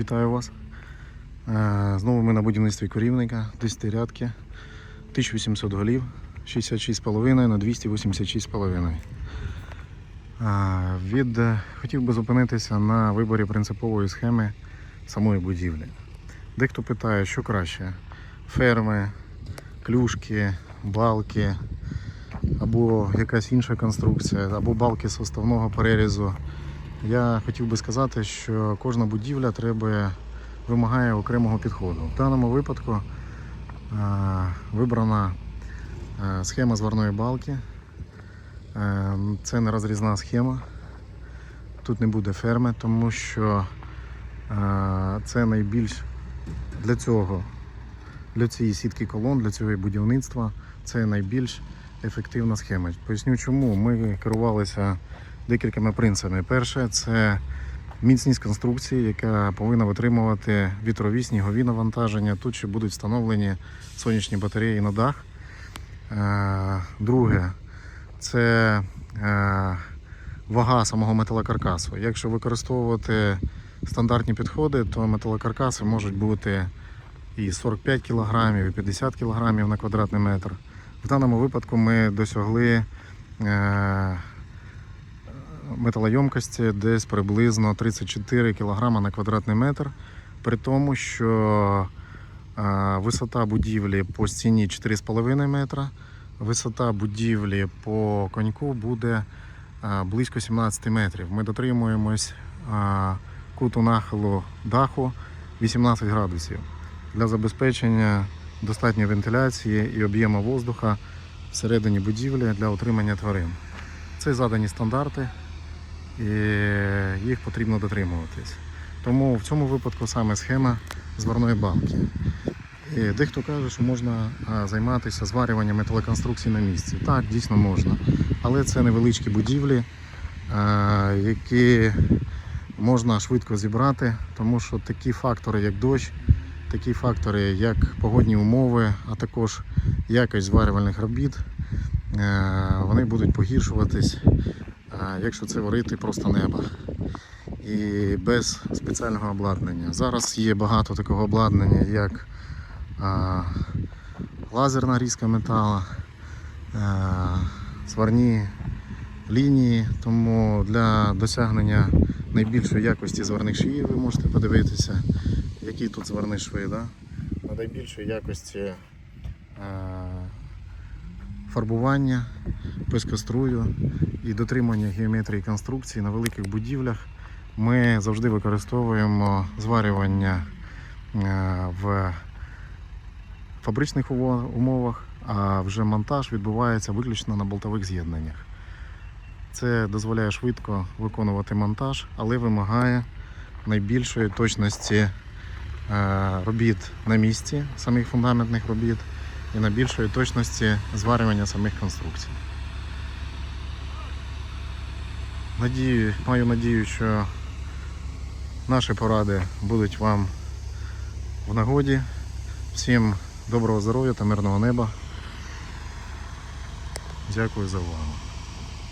Вітаю вас. Е, Знову ми на будівництві корівника, 10 рядки, 1800 голів, 66,5 на 286,5. Е, Від, е, хотів би зупинитися на виборі принципової схеми самої будівлі. Дехто питає, що краще: ферми, клюшки, балки, або якась інша конструкція, або балки составного перерізу. Я хотів би сказати, що кожна будівля треба, вимагає окремого підходу. В даному випадку е, вибрана е, схема зварної балки. Е, Це не розрізна схема. Тут не буде ферми, тому що це найбільш для цього, для цієї сітки колон, для цього будівництва, це найбільш ефективна схема. Поясню чому. Ми керувалися декількома принципами. Перше це міцність конструкції, яка повинна витримувати вітрові, снігові навантаження. Тут ще будуть встановлені сонячні батареї на дах. Е, Друге це е, вага самого металокаркасу. Якщо використовувати стандартні підходи, то металокаркаси можуть бути і 45 кг, і 50 кг на квадратний метр. В даному випадку ми досягли металойомкості десь приблизно 34 кг на квадратний метр, при тому, що е, висота будівлі по стіні 4,5 метра, висота будівлі по коньку буде е, близько 17 метрів. Ми дотримуємось е, куту нахилу даху 18 градусів для забезпечення достатньої вентиляції і об'єму воздуха всередині будівлі для утримання тварин. Це задані стандарти, і їх потрібно дотримуватись. Тому в цьому випадку саме схема зварної банки. І дехто каже, що можна займатися зварюванням металоконструкцій на місці. Так, дійсно можна. Але це невеличкі будівлі, які можна швидко зібрати, тому що такі фактори, як дощ, такі фактори, як погодні умови, а також якість зварювальних робіт, е, вони будуть погіршуватись, якщо це варити просто неба. І без спеціального обладнання. Зараз є багато такого обладнання, як а, лазерна різка металу, а, сварні лінії, тому для досягнення найбільшої якості зварних швів ви можете подивитися, які тут зварні шви. Да? На найбільшої якості а, фарбування, пескострую і дотримання геометрії конструкції на великих будівлях. Ми завжди використовуємо зварювання е, в фабричних умовах, а вже монтаж відбувається виключно на болтових з'єднаннях. Це дозволяє швидко виконувати монтаж, але вимагає найбільшої точності е, робіт на місці, самих фундаментних робіт, і на більшої точності зварювання самих конструкцій. Надію, маю надію, що наші поради будуть вам в нагоді. Всім доброго здоров'я та мирного неба. Дякую за увагу.